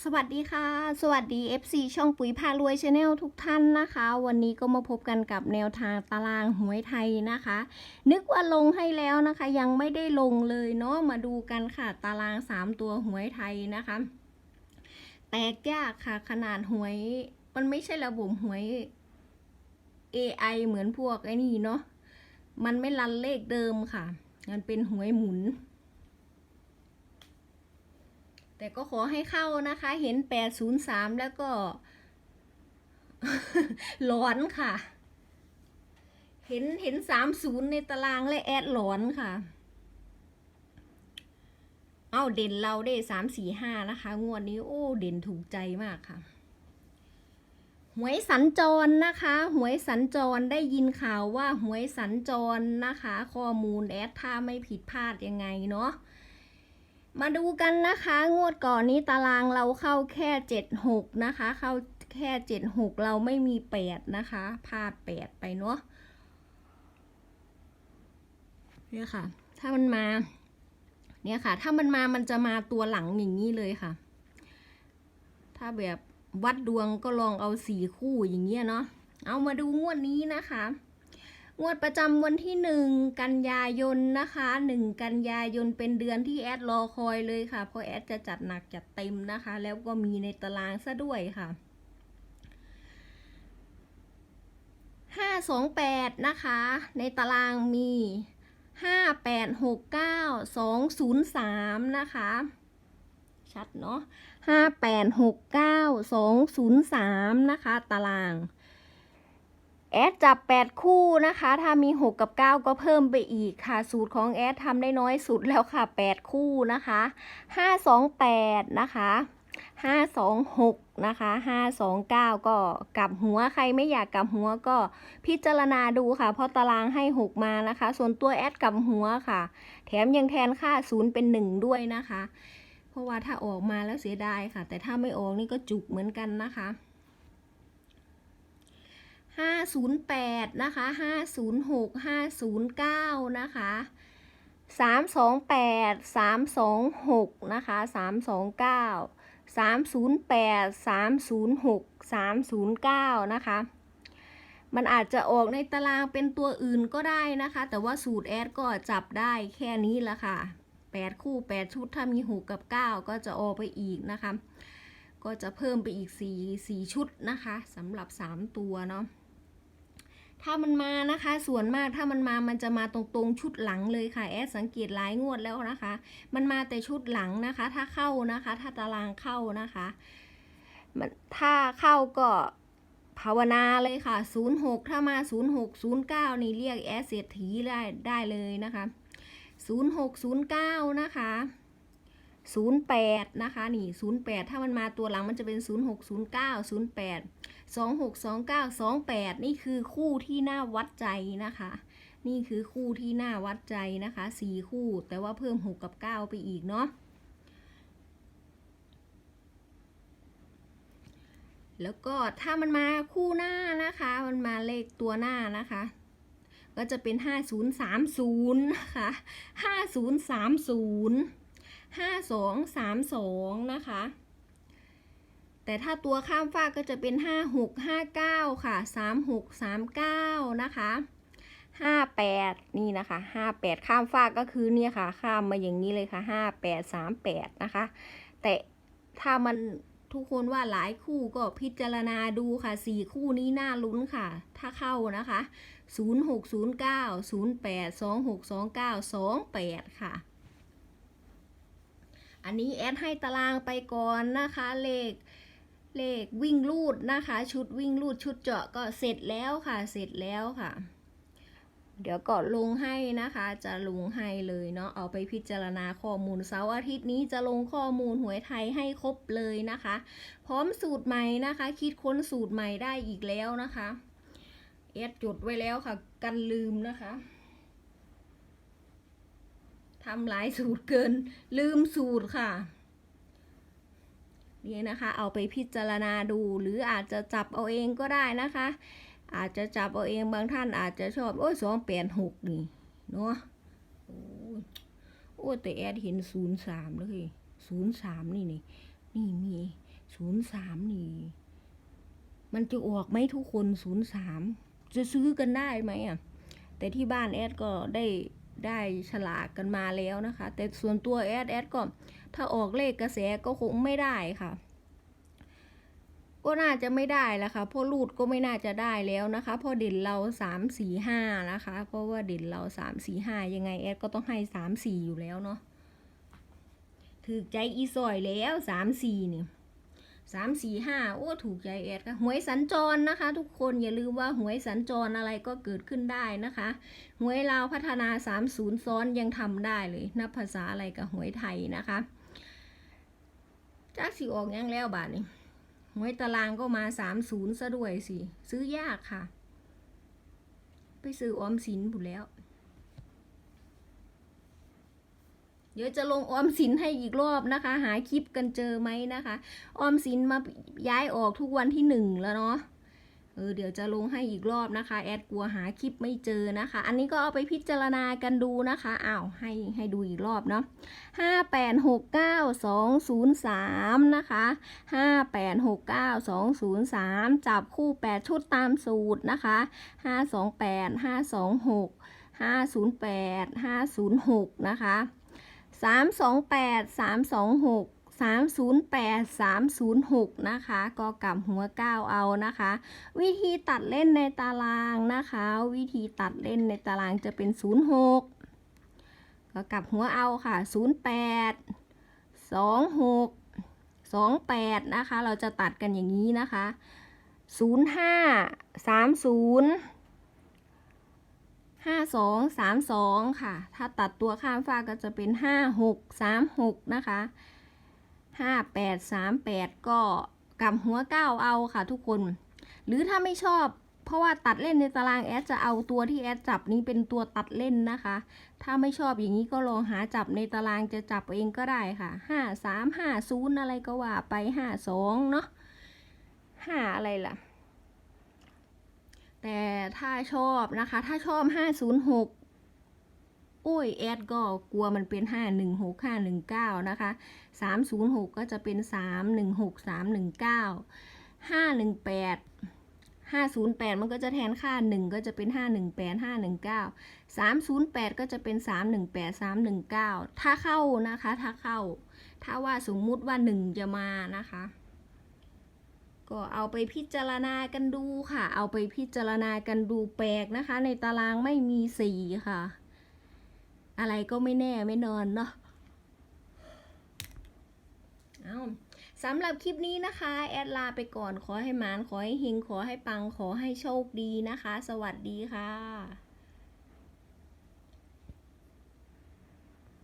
สวัสดีค่ะ สวัสดี FC ช่องปุ๋ยพารวยชาแนลทุกท่านนะคะ วันนี้ก็มาพบกันกับแนวทางตารางหวยไทยนะคะ นึกว่าลงให้แล้วนะคะ ยังไม่ได้ลงเลยเนาะมาดูกันค่ะ ตาราง 3 ตัวหวยไทยนะคะ แตกยากค่ะขนาดหวย มันไม่ใช่ระบบหวย AI เหมือนพวกไอ้นี่เนาะมันไม่รันเลขเดิมค่ะ มันเป็นหวยหมุน แต่ก็ขอให้เข้านะคะ เห็น803แล้วก็ หลอนค่ะ เห็นเห็น30ในตารางและแอดหลอนค่ะ เอาเด่นเราได้3 4 5นะคะ งวดนี้โอ้ เด่นถูกใจมากค่ะหวยสัญจรนะคะ หวยสัญจรได้ยินข่าวว่าหวยสัญจรนะคะ ข้อมูลแอดถ้าไม่ผิดพลาดยังไงเนาะ มาดูกันนะคะ งวดก่อนนี้ตารางเราเข้าแค่เจ็ดหกนะคะ เข้าแค่เจ็ดหกเราไม่มีแปดนะคะพลาดแปดไปเนาะเนี่ยค่ะ ถ้ามันมา เนี่ยค่ะ ถ้ามันมามันจะมาตัวหลังอย่างนี้เลยค่ะ ถ้าแบบวัดดวงก็ลองเอาสี่คู่อย่างเงี้ยเนาะเอามาดูงวดนี้นะคะ งวดประจำวันที่หนึ่งกันยายนนะคะหนึ่งกันยายนเป็นเดือนที่แอดรอคอยเลยค่ะ เพราะแอดจะจัดหนักจัดเต็มนะคะ แล้วก็มีในตารางซะด้วยค่ะห้าสองแปดนะคะ ในตารางมีห้าแปดหกเก้าสองศูนย์สามนะคะ ชัดเนาะห้าแปดหกเก้าสองศูนย์สามนะคะ ตาราง แอดจับ 8 คู่นะคะ ถ้ามี 6 กับ 9 ก็เพิ่มไปอีกค่ะ สูตรของแอดทำได้น้อยสุดแล้วค่ะ 8 คู่นะคะ 528 นะคะ526นะคะ529ก็กลับหัวใครไม่อยากกลับหัวก็พิจารณาดูค่ะ เพราะตารางให้6มานะคะ ส่วนตัวแอดกลับหัวค่ะ แถมยังแทนค่าศูนย์เป็น1ด้วยนะคะ เพราะว่าถ้าออกมาแล้วเสียดายค่ะ แต่ถ้าไม่ออกนี่ก็จุกเหมือนกันนะคะ 508 นะคะ 506 509 นะคะ 328 326 นะคะ 329 308 306 309 นะคะ มันอาจจะออกในตารางเป็นตัวอื่นก็ได้นะคะ แต่ว่าสูตรแอดก็จับได้แค่นี้ละค่ะ 8 คู่ 8 ชุดถ้ามี 6 กับ 9 ก็จะออกไปอีกนะคะ ก็จะเพิ่มไปอีก 4 4 ชุดนะคะสำหรับ 3 ตัวเนาะ ถ้ามันมานะคะ ส่วนมากถ้ามันมามันจะมาตรงๆชุดหลังเลยค่ะแอดสังเกตหลายงวดแล้วนะคะ มันมาแต่ชุดหลังนะคะ ถ้าเข้านะคะ ถ้าตารางเข้านะคะมันถ้าเข้าก็ภาวนาเลยค่ะ 06 ถ้ามา 06 09 นี่เรียกแอดเศรษฐีได้ได้เลยนะคะ 0609 นะคะ 08 นะคะนี่ 08 ถ้ามันมาตัวหลังมันจะเป็น 0609 08 2629 28 นี่คือคู่ที่น่าวัดใจนะคะ นี่คือคู่ที่น่าวัดใจนะคะ4คู่ แต่ว่าเพิ่ม 6 กับ 9 ไปอีกเนาะแล้วก็ถ้ามันมาคู่หน้านะคะ มันมาเลขตัวหน้านะคะ ก็จะเป็น 5030 นะคะ 5030 5232 นะคะ แต่ถ้าตัวข้ามฟากก็จะเป็น 5659 ค่ะ 3639 นะคะ 58 นี่นะคะ 58 ข้ามฟากก็คือเนี่ยค่ะ ข้ามมาอย่างนี้เลยค่ะ 5838 นะคะ แต่ถ้ามันทุกคนว่าหลายคู่ก็พิจารณาดูค่ะ4คู่นี้น่าลุ้นค่ะ ถ้าเข้านะคะ 0609 08 2629 28 ค่ะ อันนี้แอดให้ตารางไปก่อนนะคะเลขเลขวิ่งลูดนะคะ ชุดวิ่งลูดชุดเจาะก็เสร็จแล้วค่ะ เสร็จแล้วค่ะ เดี๋ยวก็ลงให้นะคะ จะลงให้เลยเนาะเอาไปพิจารณาข้อมูลเสาร์อาทิตย์นี้จะลงข้อมูลหวยไทยให้ครบเลยนะคะ พร้อมสูตรใหม่นะคะ คิดค้นสูตรใหม่ได้อีกแล้วนะคะเอดจดไว้แล้วค่ะ กันลืมนะคะ ทำหลายสูตรเกินลืมสูตรค่ะนี่นะคะ เอาไปพิจารณาดูหรืออาจจะจับเอาเองก็ได้นะคะ อาจจะจับเอาเองบางท่านอาจจะชอบ โอ้ยสองแปดหกนี่เนาะโอ้ยโอ้ยแต่แอดเห็นศูนย์สามเลยศูนย์สามนี่นี่ นี่มีศูนย์สามนี่ มันจะออกไหมทุกคนศูนย์สามจะซื้อกันได้ไหมอะ แต่ที่บ้านแอดก็ได้ ได้ฉลากกันมาแล้วนะคะ แต่ส่วนตัวแอดแอดก็ถ้าออกเลขกระแสก็คงไม่ได้ค่ะ ก็น่าจะไม่ได้แล้วค่ะเพราะรูดก็ไม่น่าจะได้แล้วนะคะเพราะเด่นเราสามสี่ห้านะคะ เพราะว่าเด่นเราสามสี่ห้ายังไงแอดก็ต้องให้สามสี่อยู่แล้วเนาะถือใจอีซอยแล้วสามสี่นี่ สามสี่ห้าโอ้ถูกใจแอดค่ะหวยสัญจรนะคะ ทุกคนอย่าลืมว่าหวยสัญจรอะไรก็เกิดขึ้นได้นะคะหวยลาวพัฒนาสามศูนย์ซ้อนยังทำได้เลย นับภาษาอะไรกับหวยไทยนะคะจากสิออกยังแล้วบาทนี้หวยตารางก็มาสามศูนย์ซะด้วยสิ ซื้อยากค่ะ ไปซื้อออมสินบุแล้ว เดี๋ยวจะลงออมสินให้อีกรอบนะคะ หาคลิปกันเจอไหมนะคะ ออมสินมาย้ายออกทุกวันที่หนึ่งแล้วเนาะเออเดี๋ยวจะลงให้อีกรอบนะคะ แอดกลัวหาคลิปไม่เจอนะคะ อันนี้ก็เอาไปพิจารณากันดูนะคะอ้าวให้ให้ดูอีกรอบเนาะห้าแปดหกเก้าสองศูนย์สามนะคะห้าแปดหกเก้าสองศูนย์สามจับคู่แปดชุดตามสูตรนะคะห้าสองแปดห้าสองหกห้าศูนย์แปดห้าศูนย์หกนะคะ สามสองแปดสามสองหก308 306นะคะก็กลับหัวก้าเอานะคะ วิธีตัดเล่นในตารางนะคะ วิธีตัดเล่นในตารางจะเป็น06ก็กลับหัวเอาค่ะ08 26 28นะคะ เราจะตัดกันอย่างนี้นะคะ 05 30 52 32ค่ะ ถ้าตัดตัวข้ามฟ้ากก็จะเป็น56 36นะคะห้าแปดสามแปดก็กำหัวเก้าเอาค่ะทุกคน หรือถ้าไม่ชอบ เพราะว่าตัดเล่นในตารางแอดจะเอาตัวที่แอดจับนี้เป็นตัวตัดเล่นนะคะ ถ้าไม่ชอบอย่างนี้ก็ลองหาจับในตารางจะจับเองก็ได้ค่ะห้าสามห้าศูนย์อะไรก็ว่าไปห้าสองเนาะห้าอะไรล่ะ แต่ถ้าชอบนะคะ ถ้าชอบห้าศูนย์หกโอ้ยแอดก็กลัวมันเป็น5 1 6 5 1 9นะคะ306ก็จะเป็น3 1 6 3 1 9 5 1 8 508มันก็จะแทนค่า1ก็จะเป็น518 519 308ก็จะเป็น318 319ถ้าเข้านะคะ ถ้าเข้า ถ้าว่าสมมุติว่า1จะมานะคะ ก็เอาไปพิจารณากันดูค่ะ เอาไปพิจารณากันดูแปลกนะคะ ในตารางไม่มีสีค่ะ อะไรก็ไม่แน่ไม่นอนเนาะเอาสำหรับคลิปนี้นะคะ แอดลาไปก่อนขอให้หมาน ขอให้เฮงขอให้ปังขอให้โชคดีนะคะ สวัสดีค่ะ